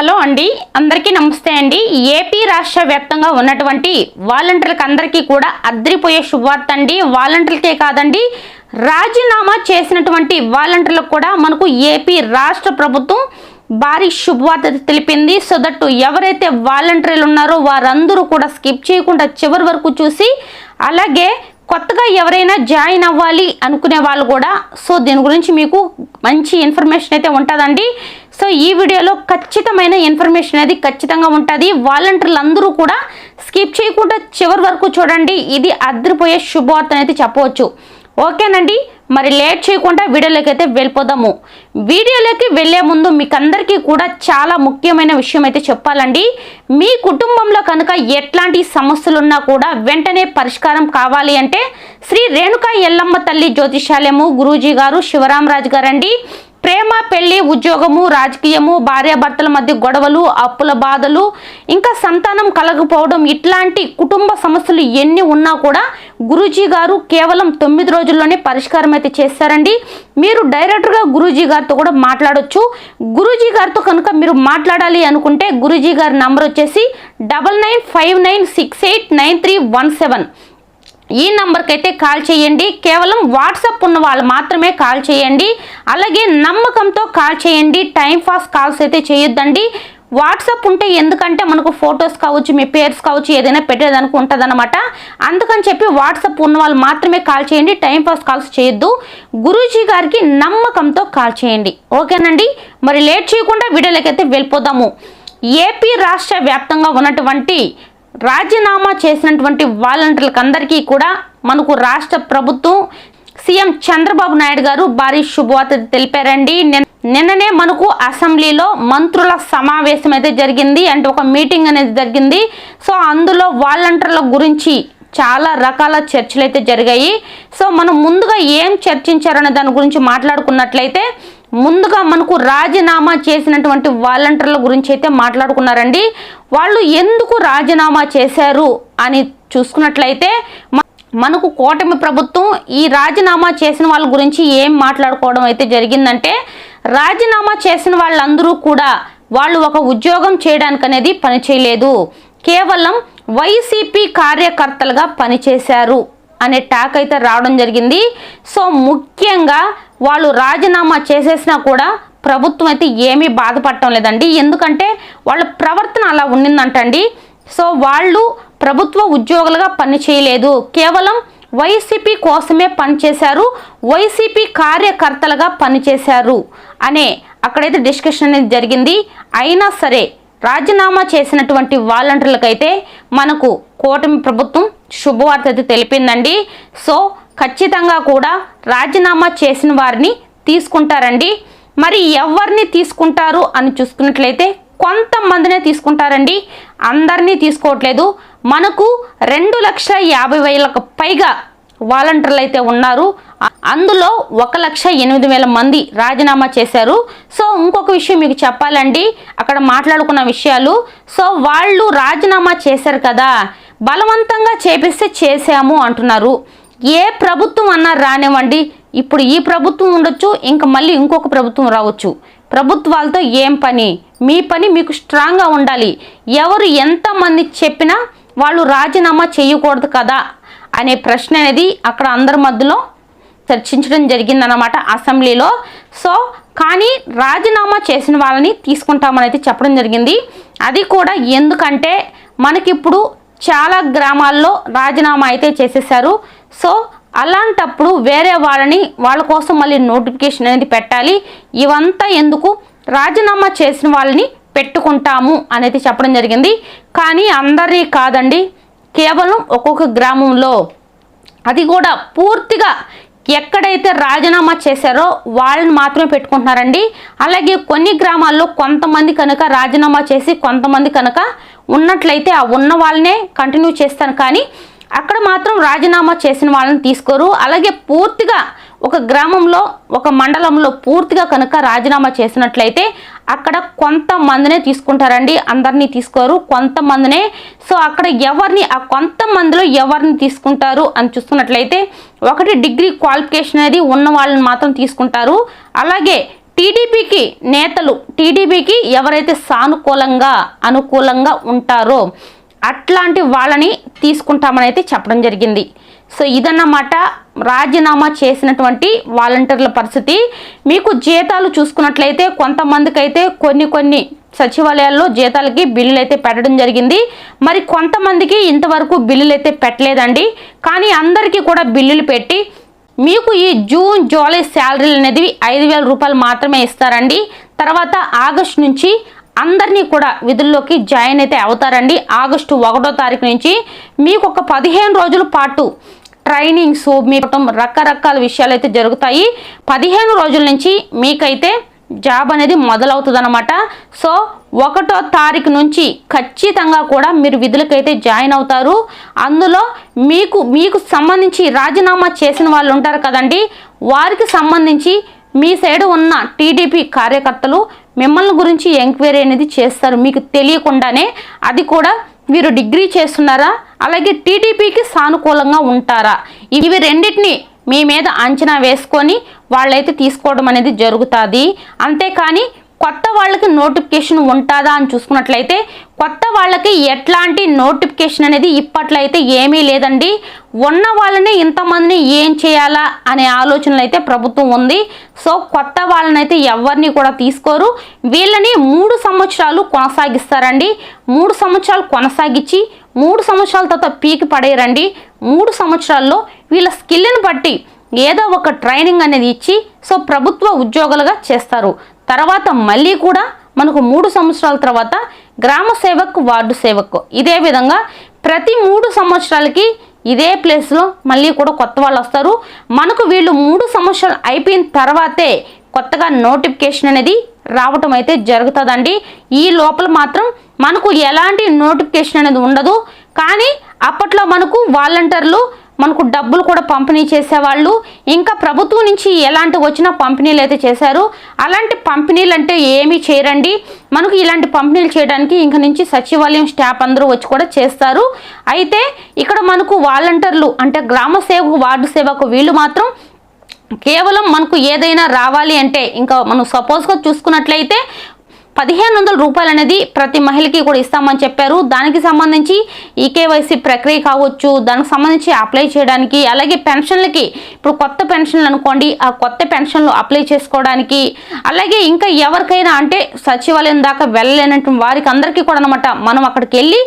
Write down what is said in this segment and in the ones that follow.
Hello అండి. అందరికీ నమస్తే అండి. ఏపీ రాష్ట్ర వ్యాప్తంగా ఉన్నటువంటి వాలంటీర్లకు అందరికీ కూడా అద్రిపోయే శుభవార్త అండి. వాలంటీర్లకే కాదండి రాజీనామా చేసినటువంటి వాలంటీర్లకు కూడా మనకు ఏపీ రాష్ట్ర ప్రభుత్వం భారీ శుభవార్త తెలిపింది. సో దట్ ఎవరైతే వాలంటీర్లు ఉన్నారో వారందరూ కూడా స్కిప్ చేయకుండా చివరి వరకు చూసి అలాగే కొత్తగా ఎవరైనా జాయిన్ అవ్వాలి అనుకునే వాళ్ళు కూడా సో దీని గురించి మీకు మంచి ఇన్ఫర్మేషన్ అయితే ఉంటుందండి. సో ఈ వీడియోలో ఖచ్చితమైన ఇన్ఫర్మేషన్ అనేది ఖచ్చితంగా ఉంటుంది. వాలంటీర్లు అందరూ కూడా స్కిప్ చేయకుండా చివరి వరకు చూడండి. ఇది అదిరిపోయే శుభవార్త అనేది చెప్పవచ్చు. ఓకేనండి? మరి లేట్ చేయకుండా వీడియోలోకి అయితే వెళ్ళిపోదాము. వీడియోలోకి వెళ్ళే ముందు మీకు అందరికీ కూడా చాలా ముఖ్యమైన విషయం అయితే చెప్పాలండి. మీ కుటుంబంలో కనుక ఎట్లాంటి సమస్యలు ఉన్నా కూడా వెంటనే పరిష్కారం కావాలి అంటే శ్రీ రేణుకా ఎల్లమ్మ తల్లి జ్యోతిషాలయము గురూజీ గారు శివరామరాజు గారండి. ప్రేమ పెళ్ళి ఉద్యోగము రాజకీయము భార్యాభర్తల మధ్య గొడవలు అప్పుల బాధలు ఇంకా సంతానం కలగకపోవడం ఇట్లాంటి కుటుంబ సమస్యలు ఎన్ని ఉన్నా కూడా గురూజీ గారు కేవలం తొమ్మిది రోజుల్లోనే పరిష్కారం అయితే చేస్తారండి. మీరు డైరెక్ట్గా గురూజీ గారితో కూడా మాట్లాడొచ్చు. గురూజీ గారితో కనుక మీరు మాట్లాడాలి అనుకుంటే గురూజీ గారి నంబర్ వచ్చేసి double nine five nine six eight nine three one seven. ఈ నంబర్కి అయితే కాల్ చేయండి. కేవలం వాట్సాప్ ఉన్న వాళ్ళు మాత్రమే కాల్ చేయండి. అలాగే నమ్మకంతో కాల్ చేయండి. టైం పాస్ కాల్స్ అయితే చేయొద్దండి. వాట్సాప్ ఉంటే ఎందుకంటే మనకు ఫొటోస్ కావచ్చు మీ పేర్స్ కావచ్చు ఏదైనా పెట్టేదానికి ఉంటుంది అనమాట అందుకని చెప్పి వాట్సాప్ ఉన్న వాళ్ళు మాత్రమే కాల్ చేయండి. టైం పాస్ కాల్స్ చేయొద్దు. గురూజీ గారికి నమ్మకంతో కాల్ చేయండి. ఓకేనండి? మరి లేట్ చేయకుండా వీడియోలోకి అయితే వెళ్ళిపోదాము. ఏపీ రాష్ట్ర వ్యాప్తంగా ఉన్నటువంటి రాజీనామా చేసినటువంటి వాలంటీర్లకందరికీ కూడా మనకు రాష్ట్ర ప్రభుత్వం సీఎం చంద్రబాబు నాయుడు గారు భారీ శుభవార్త తెలిపారండి. నిన్ననే మనకు అసెంబ్లీలో మంత్రుల సమావేశం అయితే జరిగింది. అంటే ఒక మీటింగ్ అనేది జరిగింది. సో అందులో వాలంటీర్ల గురించి చాలా రకాల చర్చలు అయితే జరిగాయి. సో మనం ముందుగా ఏం చర్చించారనే దాని గురించి మాట్లాడుకున్నట్లయితే ముందుగా మనకు రాజీనామా చేసినటువంటి వాలంటీర్ల గురించి అయితే మాట్లాడుకున్నారండి. వాళ్ళు ఎందుకు రాజీనామా చేశారు అని చూసుకున్నట్లయితే మనకు కూటమి ప్రభుత్వం ఈ రాజీనామా చేసిన వాళ్ళ గురించి ఏం మాట్లాడుకోవడం అయితే జరిగిందంటే రాజీనామా చేసిన వాళ్ళందరూ కూడా వాళ్ళు ఒక ఉద్యోగం చేయడానికి అనేది పని చేయలేదు కేవలం వైసీపీ కార్యకర్తలుగా పనిచేశారు అనే టాక్ అయితే రావడం జరిగింది. సో ముఖ్యంగా వాళ్ళు రాజీనామా చేసేసినా కూడా ప్రభుత్వం అయితే ఏమీ బాధపడటం లేదండి. ఎందుకంటే వాళ్ళ ప్రవర్తన అలా ఉండిందంటండి సో వాళ్ళు ప్రభుత్వ ఉద్యోగులుగా పని చేయలేదు. కేవలం వైసీపీ కోసమే పనిచేశారు వైసీపీ కార్యకర్తలుగా పనిచేశారు అనే అక్కడైతే డిస్కషన్ అనేది జరిగింది. అయినా సరే రాజీనామా చేసినటువంటి వాలంటీర్లకైతే మనకు కూటమి ప్రభుత్వం శుభవార్త అయితే తెలిపిందండి. సో ఖచ్చితంగా కూడా రాజీనామా చేసిన వారిని తీసుకుంటారండి. మరి ఎవరిని తీసుకుంటారు అని చూసుకున్నట్లయితే కొంతమందినే తీసుకుంటారండి. అందరినీ తీసుకోవట్లేదు. మనకు రెండు లక్షల యాభై వేలకు పైగా వాలంటీర్లు అయితే ఉన్నారు. అందులో ఒక లక్ష ఎనిమిది వేల మంది రాజీనామా చేశారు. సో ఇంకొక విషయం మీకు చెప్పాలండి. అక్కడ మాట్లాడుకున్న విషయాలు. సో వాళ్ళు రాజీనామా చేశారు కదా. బలవంతంగా చేపిస్తే చేశాము అంటున్నారు. ఏ ప్రభుత్వం అన్నా రానివ్వండి. ఇప్పుడు ఈ ప్రభుత్వం ఉండొచ్చు ఇంకా మళ్ళీ ఇంకొక ప్రభుత్వం రావచ్చు. ప్రభుత్వాలతో ఏం పని? మీ పని మీకు స్ట్రాంగ్గా ఉండాలి. ఎవరు ఎంతమంది చెప్పినా వాళ్ళు రాజీనామా చేయకూడదు కదా అనే ప్రశ్న అనేది అక్కడ అందరి మధ్యలో చర్చించడం జరిగిందన్నమాట అసెంబ్లీలో. సో కానీ రాజీనామా చేసిన వాళ్ళని తీసుకుంటామని అయితే చెప్పడం జరిగింది. అది కూడా ఎందుకంటే మనకిప్పుడు చాలా గ్రామాల్లో రాజీనామా అయితే చేసేసారు సో అలాంటప్పుడు వేరే వాళ్ళని వాళ్ళ కోసం మళ్ళీ నోటిఫికేషన్ అనేది పెట్టాలి. ఇవంతా ఎందుకు? రాజీనామా చేసిన వాళ్ళని పెట్టుకుంటాము అనేది చెప్పడం జరిగింది. కానీ అందరినీ కాదండి కేవలం ఒక్కొక్క గ్రామంలో. అది కూడా పూర్తిగా ఎక్కడైతే రాజీనామా చేశారో వాళ్ళని మాత్రమే పెట్టుకుంటున్నారండి. అలాగే కొన్ని గ్రామాల్లో కొంతమంది కనుక రాజీనామా చేసి కొంతమంది కనుక ఉన్నట్లయితే ఆ ఉన్న వాళ్ళనే కంటిన్యూ చేస్తాను. కానీ అక్కడ మాత్రం రాజీనామా చేసిన వాళ్ళని తీసుకోరు. అలాగే పూర్తిగా ఒక గ్రామంలో ఒక మండలంలో పూర్తిగా కనుక రాజీనామా చేసినట్లయితే అక్కడ కొంతమందినే తీసుకుంటారండి అందరినీ తీసుకోరు కొంతమందినే. సో అక్కడ ఎవరిని ఆ కొంతమందిలో ఎవరిని తీసుకుంటారు అని చూసుకున్నట్లయితే ఒకటి డిగ్రీ క్వాలిఫికేషన్ అనేది ఉన్న వాళ్ళని మాత్రం తీసుకుంటారు. అలాగే టీడీపీకి నేతలు టీడీపీకి ఎవరైతే సానుకూలంగా అనుకూలంగా ఉంటారో అట్లాంటి వాళ్ళని తీసుకుంటామని అయితే చెప్పడం జరిగింది. సో ఇదన్నమాట రాజీనామా చేసినటువంటి వాలంటీర్ల పరిస్థితి. మీకు జీతాలు చూసుకున్నట్లయితే కొంతమందికి అయితే కొన్ని కొన్ని సచివాలయాల్లో జీతాలకి బిల్లులు అయితే పెట్టడం జరిగింది. మరి కొంతమందికి ఇంతవరకు బిల్లులు అయితే పెట్టలేదండి. కానీ అందరికీ కూడా బిల్లులు పెట్టి మీకు ఈ జూన్ జూలై శాలరీలు అనేది ఐదు వేల రూపాయలు మాత్రమే ఇస్తారండి. తర్వాత ఆగస్ట్ నుంచి అందరినీ కూడా విధుల్లోకి జాయిన్ అయితే అవుతారండి. ఆగస్టు ఒకటో తారీఖు నుంచి మీకు ఒక పదిహేను రోజుల పాటు ట్రైనింగ్స్ మీకు రకరకాల విషయాలు అయితే జరుగుతాయి. పదిహేను రోజుల నుంచి మీకైతే జాబ్ అనేది మొదలవుతుందన్నమాట. సో ఒకటో తారీఖు నుంచి ఖచ్చితంగా కూడా మీరు విధులకైతే జాయిన్ అవుతారు. అందులో మీకు మీకు సంబంధించి రాజీనామా చేసిన వాళ్ళు ఉంటారు కదండి. వారికి సంబంధించి మీ సైడ్ ఉన్న టీడీపీ కార్యకర్తలు మిమ్మల్ని గురించి ఎంక్వైరీ అనేది చేస్తారు. మీకు తెలియకుండానే అది కూడా మీరు డిగ్రీ చేస్తున్నారా? అలాగే టీడీపీకి సానుకూలంగా ఉంటారా? ఇవి రెండింటిని మీ మీద అంచనా వేసుకొని వాళ్ళైతే తీసుకోవడం అనేది జరుగుతుంది. అంతేకాని కొత్త వాళ్ళకి నోటిఫికేషన్ ఉంటుందా అని చూసుకున్నట్లయితే కొత్త వాళ్ళకి ఎట్లాంటి నోటిఫికేషన్ అనేది ఇప్పట్లో అయితే ఏమీ లేదండి. ఉన్న వాళ్ళని ఇంతమందిని ఏం చేయాలా అనే ఆలోచనలు అయితే ప్రభుత్వం ఉంది. సో కొత్త వాళ్ళనైతే ఎవరిని కూడా తీసుకోరు. వీళ్ళని మూడు సంవత్సరాలు కొనసాగిస్తారండి. మూడు సంవత్సరాలు కొనసాగించి మూడు సంవత్సరాల తర్వాత పీకి పడేయరండి. మూడు సంవత్సరాల్లో వీళ్ళ స్కిల్ని బట్టి ఏదో ఒక ట్రైనింగ్ అనేది ఇచ్చి సో ప్రభుత్వ ఉద్యోగులుగా చేస్తారు. తర్వాత మళ్ళీ కూడా మనకు మూడు సంవత్సరాల తర్వాత గ్రామ సేవక్ వార్డు సేవక్. ఇదే విధంగా ప్రతి మూడు సంవత్సరాలకి ఇదే ప్లేస్లో మళ్ళీ కూడా కొత్త వాళ్ళు వస్తారు. మనకు వీళ్ళు మూడు సంవత్సరాలు అయిపోయిన తర్వాతే కొత్తగా నోటిఫికేషన్ అనేది రావటం అయితే జరుగుతుందండి. ఈ లోపల మాత్రం మనకు ఎలాంటి నోటిఫికేషన్ అనేది ఉండదు. కానీ అప్పట్లో మనకు వాలంటీర్లు మనకు డబ్బులు కూడా పంపిణీ చేసేవాళ్ళు. ఇంకా ప్రభుత్వం నుంచి ఎలాంటి వచ్చినా పంపిణీలు అయితే చేశారు. అలాంటి పంపిణీలు అంటే ఏమీ చేయరండి. మనకు ఇలాంటి పంపిణీలు చేయడానికి ఇంక నుంచి సచివాలయం స్టాఫ్ అందరూ వచ్చి కూడా చేస్తారు. అయితే ఇక్కడ మనకు వాలంటీర్లు అంటే గ్రామ సేవకు వార్డు సేవకు వీళ్ళు మాత్రం కేవలం మనకు ఏదైనా రావాలి అంటే ఇంకా మనం సపోజ్గా చూసుకున్నట్లయితే పదిహేను వందల రూపాయలు అనేది ప్రతి మహిళకి కూడా ఇస్తామని చెప్పారు. దానికి సంబంధించి ఈకేవైసీ ప్రక్రియ కావచ్చు దానికి సంబంధించి అప్లై చేయడానికి అలాగే పెన్షన్లకి ఇప్పుడు కొత్త పెన్షన్లు అనుకోండి ఆ కొత్త పెన్షన్లు అప్లై చేసుకోవడానికి అలాగే ఇంకా ఎవరికైనా అంటే సచివాలయం దాకా వెళ్ళలేనటువంటి వారికి అందరికీ కూడా అనమాట మనం అక్కడికి వెళ్ళి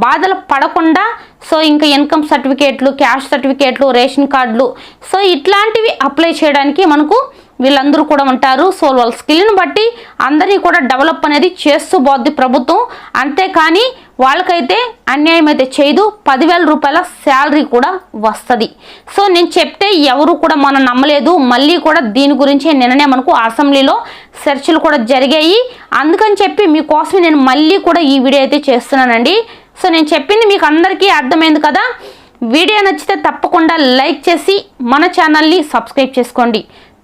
బాధలు పడకుండా సో ఇంకా ఇన్కమ్ సర్టిఫికేట్లు క్యాష్ సర్టిఫికేట్లు రేషన్ కార్డులు సో ఇట్లాంటివి అప్లై చేయడానికి మనకు వీళ్ళందరూ కూడా ఉంటారు. సో వాళ్ళ స్కిల్ని బట్టి అందరినీ కూడా డెవలప్ అనేది చేస్తూ పోద్ది ప్రభుత్వం. అంతేకాని వాళ్ళకైతే అన్యాయం అయితే చేయదు. పదివేల రూపాయల శాలరీ కూడా వస్తుంది. సో నేను చెప్తే ఎవరు కూడా మనం నమ్మలేదు. మళ్ళీ కూడా దీని గురించి నిన్ననే మనకు అసెంబ్లీలో చర్చలు కూడా జరిగాయి. అందుకని చెప్పి మీకోసం నేను మళ్ళీ కూడా ఈ వీడియో అయితే చేస్తున్నానండి. సో నేను చెప్పింది మీకు అందరికీ అర్థమైంది కదా. వీడియో నచ్చితే తప్పకుండా లైక్ చేసి మన ఛానల్ని సబ్స్క్రైబ్ చేసుకోండి.